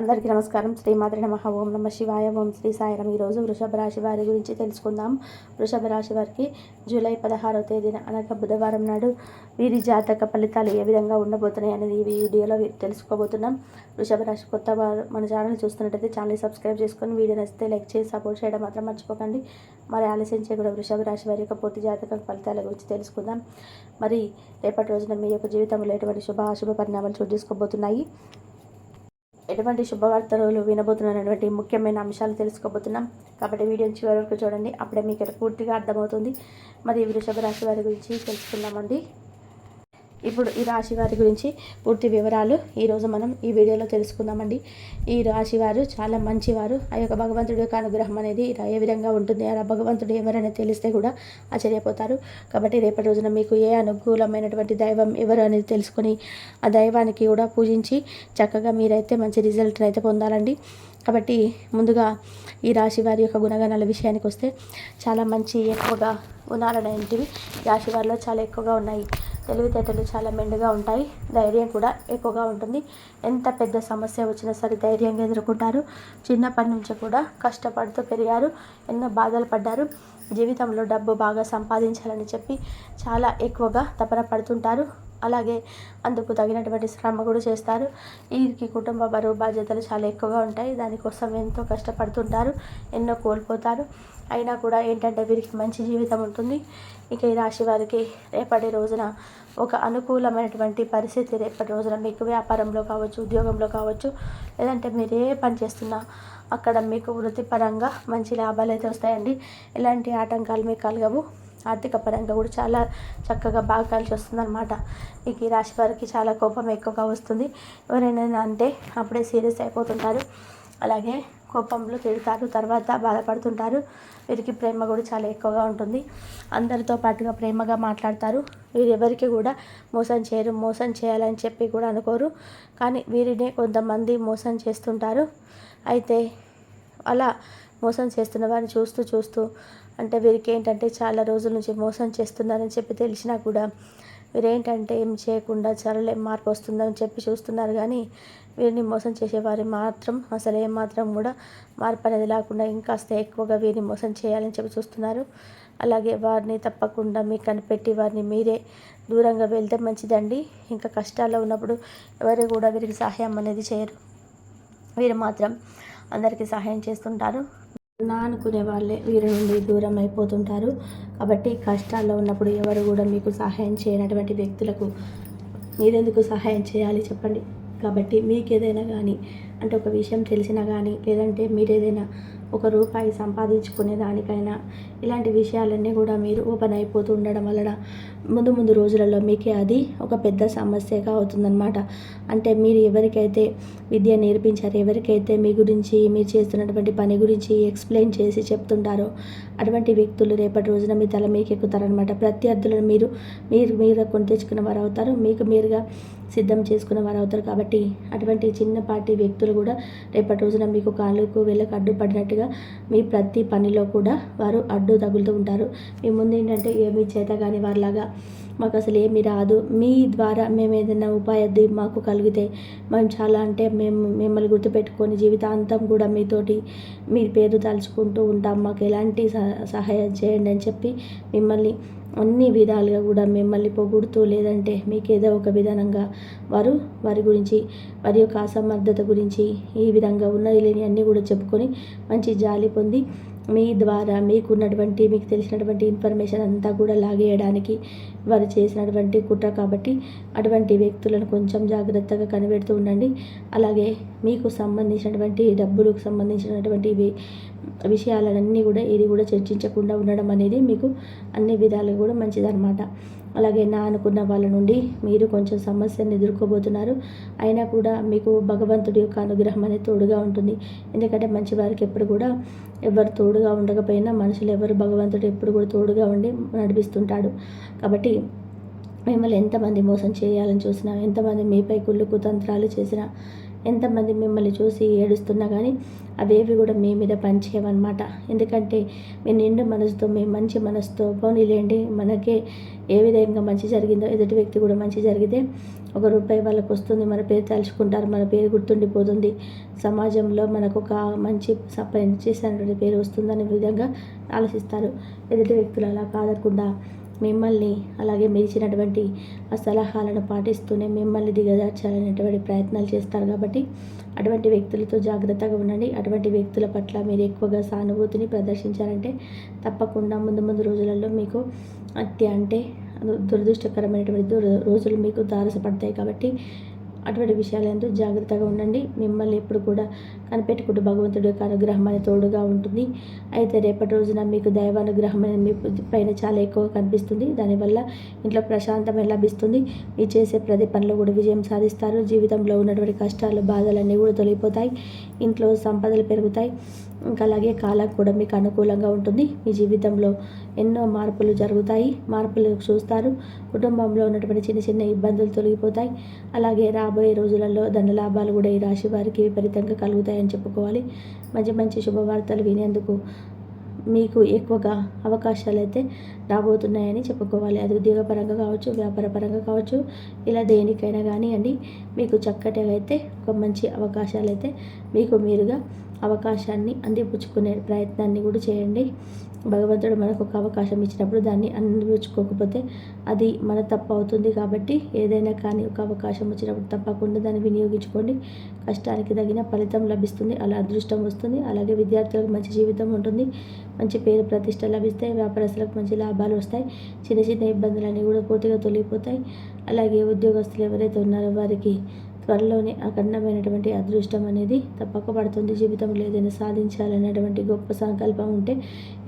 అందరికీ నమస్కారం. శ్రీ మాతృ నమ. ఓం నమ శివాయ. ఓం శ్రీ సాయిరం ఈరోజు వృషభ రాశి వారి గురించి తెలుసుకుందాం. వృషభ రాశి వారికి జూలై పదహారవ తేదీన అనగా బుధవారం నాడు వీరి జాతక ఫలితాలు ఏ విధంగా ఉండబోతున్నాయి అనేది ఈ వీడియోలో తెలుసుకోబోతున్నాం. వృషభ రాశి కొత్త వారు మన ఛానల్ చూస్తున్నట్టయితే ఛానల్ సబ్స్క్రైబ్ చేసుకొని వీడియో నచ్చితే లైక్ చేసి సపోర్ట్ చేయడం మాత్రం మర్చిపోకండి. మరి ఆలస్యం చేయకుండా వృషభ రాశి వారి యొక్క పూర్తి జాతక ఫలితాల గురించి తెలుసుకుందాం. మరి రేపటి రోజున మీ యొక్క జీవితంలో ఎటువంటి శుభ అశుభ పరిణామాలు చోటు చేసుకోబోతున్నాయి? ఎటువంటి శుభవార్తలు వినబోతున్నటువంటి ముఖ్యమైన అంశాలు తెలుసుకోబోతున్నాం. కాబట్టి వీడియోని చివరి వరకు చూడండి. అప్పుడే మీకు పూర్తిగా అర్థమవుతుంది. మరి వృషభ రాశి వారి గురించి తెలుసుకుందామండి. ఇప్పుడు ఈ రాశి వారి గురించి పూర్తి వివరాలు ఈరోజు మనం ఈ వీడియోలో తెలుసుకుందామండి. ఈ రాశి వారు చాలా మంచివారు. ఆ యొక్క భగవంతుడి యొక్క అనుగ్రహం అనేది ఏ విధంగా ఉంటుంది? ఆ భగవంతుడు ఎవరైనా తెలిస్తే కూడా ఆశ్చర్యపోతారు. కాబట్టి రేపటి రోజున మీకు ఏ అనుకూలమైనటువంటి దైవం ఎవరు అనేది తెలుసుకొని ఆ దైవానికి కూడా పూజించి చక్కగా మీరైతే మంచి రిజల్ట్ అయితే పొందాలండి. కాబట్టి ముందుగా ఈ రాశి వారి యొక్క గుణగణాల విషయానికి వస్తే చాలా మంచి ఎక్కువగా గుణాలనేటివి రాశి వారిలో చాలా ఎక్కువగా ఉన్నాయి. తెలివితేటలు చాలా మెండుగా ఉంటాయి. ధైర్యం కూడా ఎక్కువగా ఉంటుంది. ఎంత పెద్ద సమస్య వచ్చినా సరే ధైర్యంగా ఎదుర్కొంటారు. చిన్నప్పటి నుంచి కూడా కష్టపడుతూ పెరిగారు. ఎన్నో బాధలు పడ్డారు. జీవితంలో డబ్బు బాగా సంపాదించాలని చెప్పి చాలా ఎక్కువగా తపన పడుతుంటారు. అలాగే అందుకు తగినటువంటి శ్రమ కూడా చేస్తారు. వీరికి కుటుంబ బరువు బాధ్యతలు చాలా ఎక్కువగా ఉంటాయి. దానికోసం ఎంతో కష్టపడుతుంటారు ఎన్నో కోల్పోతారు. అయినా కూడా ఏంటంటే వీరికి మంచి జీవితం ఉంటుంది. ఇక ఈ రాశి వారికి రేపటి రోజున ఒక అనుకూలమైనటువంటి పరిస్థితి రేపటి రోజున మీకు వ్యాపారంలో కావచ్చు ఉద్యోగంలో కావచ్చు లేదంటే మీరు ఏ పని చేస్తున్నా అక్కడ మీకు వృత్తిపరంగా మంచి లాభాలు అయితే వస్తాయండి. ఎలాంటి ఆటంకాలు మీకు కలగవు. ఆర్థిక పరంగా కూడా చాలా చక్కగా బాగా కలిసి వస్తుంది అనమాట ఈ రాశి వారికి చాలా కోపం ఎక్కువగా వస్తుంది. ఎవరైనా అంటే అప్పుడే సీరియస్ అయిపోతుంటారు. అలాగే కోపంలో తిడతారు తర్వాత బాధపడుతుంటారు. వీరికి ప్రేమ కూడా చాలా ఎక్కువగా ఉంటుంది. అందరితో పాటుగా ప్రేమగా మాట్లాడతారు. వీరు ఎవరికి కూడా మోసం చేయరు మోసం చేయాలని చెప్పి కూడా అనుకోరు. కానీ వీరినే కొంతమంది మోసం చేస్తుంటారు. అయితే అలా మోసం చేస్తున్న వారిని చూస్తూ చూస్తూ అంటే వీరికి ఏంటంటే చాలా రోజుల నుంచి మోసం చేస్తున్నారని చెప్పి తెలిసినా కూడా వీరేంటంటే ఏం చేయకుండా చాలా మార్పు వస్తుందని చెప్పి చూస్తున్నారు. కానీ వీరిని మోసం చేసేవారు మాత్రం అసలు ఏమాత్రం కూడా మార్పు అనేది లేకుండా ఇంకాస్త ఎక్కువగా వీరిని మోసం చేయాలని చెప్పి చూస్తున్నారు. అలాగే వారిని తప్పకుండా మీకు కనిపెట్టి వారిని మీరే దూరంగా వెళ్తే మంచిదండి. ఇంకా కష్టాల్లో ఉన్నప్పుడు ఎవరు కూడా వీరికి సహాయం అనేది చేయరు. వీరు మాత్రం అందరికీ సహాయం చేస్తుంటారు. నా అనుకునే వాళ్ళే వీరి నుండి దూరం అయిపోతుంటారు. కాబట్టి కష్టాల్లో ఉన్నప్పుడు ఎవరు కూడా మీకు సహాయం చేయనటువంటి వ్యక్తులకు మీరెందుకు సహాయం చేయాలి చెప్పండి. కాబట్టి మీకు ఏదైనా కానీ అంటే ఒక విషయం తెలిసినా కానీ లేదంటే మీరు ఏదైనా ఒక రూపాయి సంపాదించుకునే దానికైనా ఇలాంటి విషయాలన్నీ కూడా మీరు ఓపెన్ అయిపోతూ ఉండడం వలన ముందు ముందు రోజులలో మీకే అది ఒక పెద్ద సమస్యగా అవుతుందన్నమాట. అంటే మీరు ఎవరికైతే విద్య నేర్పించారు ఎవరికైతే మీ గురించి మీరు చేస్తున్నటువంటి పని గురించి ఎక్స్ప్లెయిన్ చేసి చెప్తుంటారో అటువంటి వ్యక్తులు రేపటి రోజున మీ తల మీకు ఎక్కుతారనమాట ప్రత్యర్థులను మీరు మీరు మీరు కొని తెచ్చుకున్న వారు అవుతారు మీకు మీరుగా సిద్ధం చేసుకున్న వారు అవుతారు కాబట్టి అటువంటి చిన్నపాటి వ్యక్తులు కూడా రేపటి రోజున మీకు కాళ్ళకు వెళ్ళకు అడ్డుపడినట్టుగా మీ ప్రతి పనిలో కూడా వారు అడ్డు తగులుతూ ఉంటారు. మీ ముందు ఏంటంటే ఏమీ చేత కానీ వారిలాగా మాకు అసలు ఏమీ రాదు. మీ ద్వారా మేము ఏదైనా ఉపాధి మాకు కలిగితే మేము చాలా అంటే మేము మిమ్మల్ని గుర్తుపెట్టుకొని జీవితాంతం కూడా మీతోటి మీ పేరు తలుచుకుంటూ ఉంటాం. మాకు ఎలాంటి సహాయం చేయండి అని చెప్పి మిమ్మల్ని అన్ని విధాలుగా కూడా మిమ్మల్ని పొగుడుతూ లేదంటే మీకు ఏదో ఒక విధానంగా వారు వారి గురించి వారి యొక్క అసమర్థత గురించి ఈ విధంగా ఉన్నది లేని అన్నీ కూడా చెప్పుకొని మంచి జాలి పొంది మీ ద్వారా మీకున్నటువంటి మీకు తెలిసినటువంటి ఇన్ఫర్మేషన్ అంతా కూడా లాగేయడానికి వారు చేసినటువంటి కుట్ర కాబట్టి అటువంటి వ్యక్తులను కొంచెం జాగ్రత్తగా కనిపెడుతూ ఉండండి. అలాగే మీకు సంబంధించినటువంటి డబ్బులకు సంబంధించినటువంటి విషయాలన్నీ కూడా ఇది కూడా చర్చించకుండా ఉండడం అనేది మీకు అన్ని విధాలుగా కూడా మంచిదన్నమాట. అలాగే నా అనుకున్న వాళ్ళ నుండి మీరు కొంచెం సమస్యను ఎదుర్కోబోతున్నారు. అయినా కూడా మీకు భగవంతుడి యొక్క అనుగ్రహం అనేది తోడుగా ఉంటుంది. ఎందుకంటే మంచి వారికి ఎప్పుడు కూడా ఎవరు తోడుగా ఉండకపోయినా మనుషులు ఎవరు భగవంతుడు ఎప్పుడు కూడా తోడుగా ఉండి నడిపిస్తుంటాడు. కాబట్టి మిమ్మల్ని ఎంతమంది మోసం చేయాలని చూసినా ఎంతమంది మీపై కుళ్ళు కుతంత్రాలు చేసినా ఎంతమంది మిమ్మల్ని చూసి ఏడుస్తున్నా కానీ అవేవి కూడా మీ మీద పనిచేయవన్నమాట ఎందుకంటే మీ నిండు మనసుతో మీ మంచి మనసుతో పోనీలేండి మనకే ఏ విధంగా మంచి జరిగిందో ఎదుటి వ్యక్తి కూడా మంచి జరిగితే ఒక రూపాయి వాళ్ళకు వస్తుంది మన పేరు తలుచుకుంటారు మన పేరు గుర్తుండిపోతుంది. సమాజంలో మనకు ఒక మంచి పని పేరు వస్తుందనే విధంగా ఆలోచిస్తారు. ఎదుటి వ్యక్తులు అలా కాదకుండా మిమ్మల్ని అలాగే మెరిచినటువంటి ఆ సలహాలను పాటిస్తూనే మిమ్మల్ని దిగజార్చాలనేటువంటి ప్రయత్నాలు చేస్తారు కాబట్టి అటువంటి వ్యక్తులతో జాగ్రత్తగా ఉండండి. అటువంటి వ్యక్తుల పట్ల మీరు ఎక్కువగా సానుభూతిని ప్రదర్శించారంటే తప్పకుండా ముందు ముందు రోజులలో మీకు అత్య అంటే దురదృష్టకరమైనటువంటి రోజులు మీకు దారసపడతాయి కాబట్టి అటువంటి విషయాలందు జాగ్రత్తగా ఉండండి. మిమ్మల్ని ఎప్పుడు కూడా కనిపెట్టుకుంటూ భగవంతుడి యొక్క అనుగ్రహం అనేది తోడుగా ఉంటుంది. అయితే రేపటి రోజున మీకు దైవానుగ్రహం అనేది మీ పైన చాలా ఎక్కువ కనిపిస్తుంది. దానివల్ల ఇంట్లో ప్రశాంతమే లభిస్తుంది? మీ చేసే ప్రతి పనిలో కూడా విజయం సాధిస్తారు. జీవితంలో ఉన్నటువంటి కష్టాలు బాధలన్నీ కూడా తొలగిపోతాయి. ఇంట్లో సంపదలు పెరుగుతాయి. ఇంకా అలాగే కాలం కూడా మీకు అనుకూలంగా ఉంటుంది. మీ జీవితంలో ఎన్నో మార్పులు జరుగుతాయి. మార్పులు చూస్తారు. కుటుంబంలో ఉన్నటువంటి చిన్న చిన్న ఇబ్బందులు తొలగిపోతాయి. అలాగే రాబోయే రోజులలో ధనలాభాలు కూడా ఈ రాశి వారికి విపరీతంగా కలుగుతాయని చెప్పుకోవాలి. మంచి మంచి శుభవార్తలు వినేందుకు మీకు ఎక్కువగా అవకాశాలు అయితే రాబోతున్నాయని చెప్పుకోవాలి. అది ఉద్యోగపరంగా కావచ్చు వ్యాపారపరంగా కావచ్చు ఇలా దేనికైనా కానీ అండి మీకు చక్కటిగా అయితే ఒక మంచి అవకాశాలు అయితే మీకు మీరుగా అవకాశాన్ని అందిపుచ్చుకునే ప్రయత్నాన్ని కూడా చేయండి. భగవంతుడు మనకు ఒక అవకాశం ఇచ్చినప్పుడు దాన్ని అందిపుచ్చుకోకపోతే అది మన తప్పు అవుతుంది కాబట్టి ఏదైనా కానీ ఒక అవకాశం వచ్చినప్పుడు తప్పకుండా దాన్ని వినియోగించుకోండి. కష్టానికి తగిన ఫలితం లభిస్తుంది అలా అదృష్టం వస్తుంది. అలాగే విద్యార్థులకు మంచి జీవితం ఉంటుంది. మంచి పేరు ప్రతిష్ట లభిస్తాయి వ్యాపారస్తులకు మంచి లాభాలు వస్తాయి. చిన్న చిన్న ఇబ్బందులన్నీ కూడా పూర్తిగా తొలగిపోతాయి. అలాగే ఉద్యోగస్తులు ఎవరైతే ఉన్నారో వారికి త్వరలోనే అఖండమైనటువంటి అదృష్టం అనేది తప్పక పడుతుంది జీవితంలో ఏదైనా సాధించాలనేటువంటి గొప్ప సంకల్పం ఉంటే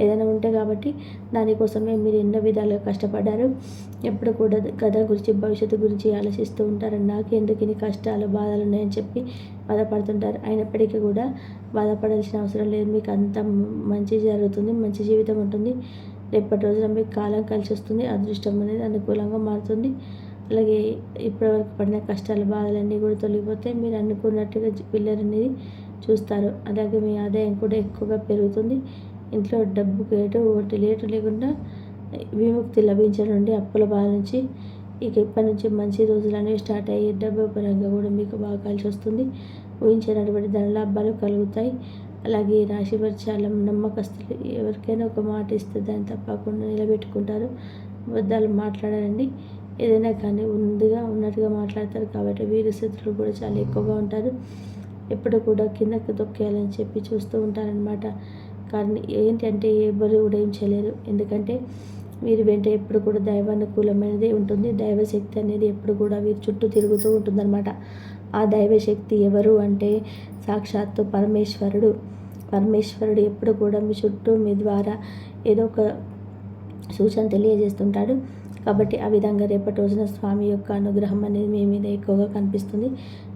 ఏదైనా ఉంటే కాబట్టి దానికోసమే మీరు ఎన్నో విధాలుగా కష్టపడ్డారు. ఎప్పుడు కూడా కథ గురించి భవిష్యత్తు గురించి ఆలోచిస్తూ ఉంటారు. నాకు ఎందుకు ఇన్ని కష్టాలు బాధలు ఉన్నాయని చెప్పి బాధపడుతుంటారు. అయినప్పటికీ కూడా బాధపడాల్సిన అవసరం లేదు. మీకు అంత మంచి జరుగుతుంది మంచి జీవితం ఉంటుంది. రేపటి రోజున మీకు కాలం కలిసి వస్తుంది అదృష్టం అనేది అనుకూలంగా మారుతుంది. అలాగే ఇప్పటివరకు పడిన కష్టాలు బాధలన్నీ కూడా తొలగిపోతే మీరు అనుకున్నట్టుగా పిల్లలు అనేది చూస్తారు. అలాగే మీ ఆదాయం కూడా ఎక్కువగా పెరుగుతుంది. ఇంట్లో డబ్బు ఏటు ఒకటి లేటు లేకుండా విముక్తి లభించడం అప్పుల బాధ నుంచి ఇక ఇప్పటి నుంచి మంచి రోజులు అనేవి స్టార్ట్ అయ్యి డబ్బు పరంగా కూడా మీకు బాగా కలిసి వస్తుంది. ఊహించినటువంటి ధనలాభాలు కలుగుతాయి. అలాగే రాశి వారు చాలా నమ్మకస్తులు ఎవరికైనా ఒక మాట ఇస్తే దాన్ని తప్పకుండా నిలబెట్టుకుంటారు. అబద్ధాలు మాట్లాడారండి. ఏదైనా కానీ ముందుగా ఉన్నట్టుగా మాట్లాడతారు కాబట్టి వీరి శత్రులు కూడా చాలా ఎక్కువగా ఉంటారు. ఎప్పుడు కూడా కిందకి తొక్కేయాలని చెప్పి చూస్తూ ఉంటారనమాట కానీ ఏంటంటే ఎవరు కూడా ఏం చేయలేరు ఎందుకంటే వీరి వెంట ఎప్పుడు కూడా దైవానుకూలమైనది ఉంటుంది. దైవశక్తి అనేది ఎప్పుడు కూడా వీరి చుట్టూ తిరుగుతూ ఉంటుందన్నమాట. ఆ దైవశక్తి ఎవరు అంటే సాక్షాత్తు పరమేశ్వరుడు. పరమేశ్వరుడు ఎప్పుడు కూడా మీ చుట్టూ మీ ద్వారా ఏదో ఒక సూచన తెలియజేస్తుంటాడు. కాబట్టి ఆ విధంగా రేపటి రోజున స్వామి యొక్క అనుగ్రహం అనేది మీ మీద ఎక్కువగా కనిపిస్తుంది.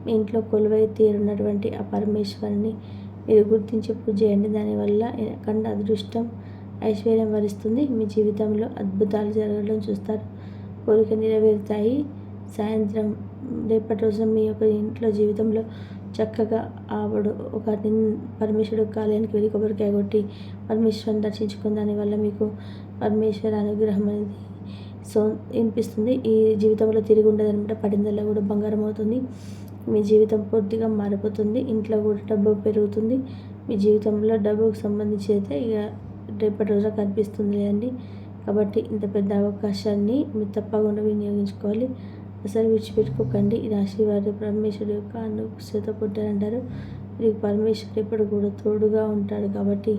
మీ ఇంట్లో కొలువై తీరున్నటువంటి ఆ పరమేశ్వరుని మీరు గుర్తించి పూజ చేయండి. దానివల్ల కండ అదృష్టం ఐశ్వర్యం వరిస్తుంది. మీ జీవితంలో అద్భుతాలు జరగడం చూస్తారు. కోరిక నెరవేరుతాయి. సాయంత్రం రేపటి రోజున మీ యొక్క ఇంట్లో జీవితంలో చక్కగా ఆవిడ ఒక పరమేశ్వరుడు కాలయానికి వెళ్ళి కొబ్బరికాయ కొట్టి పరమేశ్వరుని దర్శించుకున్న దానివల్ల మీకు పరమేశ్వర అనుగ్రహం అనేది సో వినిపిస్తుంది. ఈ జీవితంలో తిరిగి ఉండదనమాట పడిందల్లా కూడా బంగారం అవుతుంది. మీ జీవితం పూర్తిగా మారిపోతుంది. ఇంట్లో కూడా డబ్బు పెరుగుతుంది. మీ జీవితంలో డబ్బుకు సంబంధించి అయితే ఇక రేపటి రోజు కనిపిస్తుంది అండి. కాబట్టి ఇంత పెద్ద అవకాశాన్ని మీరు తప్పకుండా వినియోగించుకోవాలి. అసలు విడిచిపెట్టుకోకండి. రాశి వారి పరమేశ్వరుడు యొక్క అనుకూలత పుట్టారంటారు. మీకు పరమేశ్వరుడు ఎప్పుడు కూడా తోడుగా ఉంటాడు. కాబట్టి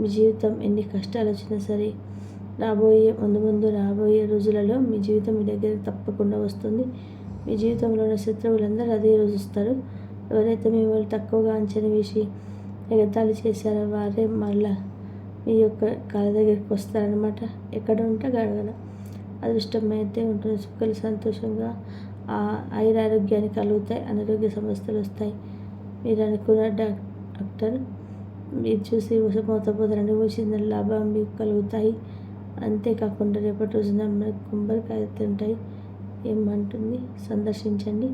మీ జీవితం ఎన్ని కష్టాలు వచ్చినా సరే రాబోయే ముందు ముందు రాబోయే రోజులలో మీ జీవితం మీ దగ్గరికి తప్పకుండా వస్తుంది. మీ జీవితంలో ఉన్న శత్రువులందరూ అదే రోజు వస్తారు. ఎవరైతే మిమ్మల్ని తక్కువగా అంచనా వేసి ఎగతాళి చేశారో వారే మళ్ళా మీ యొక్క కాళ్ళ దగ్గరికి వస్తారనమాట ఎక్కడ ఉంటే గడగడ అదృష్టం అయితే ఉంటుంది. సుఖాలు సంతోషంగా ఐరారోగ్యాన్ని కలుగుతాయి. అనారోగ్య సమస్యలు వస్తాయి. మీరు అనుకున్న డాక్టర్ మీరు చూసి మోతపోతారని వచ్చిన లాభం మీకు కలుగుతాయి. అంతేకాకుండా రేపటి రోజున మనకు కుంభకాయ తింటాయి. ఏమంటుంది? సందర్శించండి.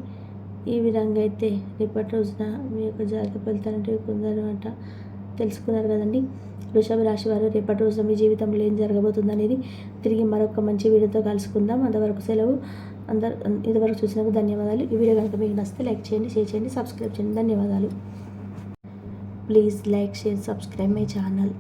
ఈ విధంగా అయితే రేపటి రోజున మీ యొక్క జాతక ఫలితాలు అంటే పొందాలన్నమాట తెలుసుకున్నారు కదండి. వృషభ రాశి వారు రేపటి రోజున మీ జీవితంలో ఏం జరగబోతుంది అనేది తిరిగి మరొక మంచి వీడియోతో కలుసుకుందాం. అంతవరకు సెలవు. అందరు ఇంతవరకు చూసినందుకు ధన్యవాదాలు. ఈ వీడియో కనుక మీకు నచ్చితే లైక్ చేయండి షేర్ చేయండి సబ్స్క్రైబ్ చేయండి. ధన్యవాదాలు. Please like share subscribe my channel.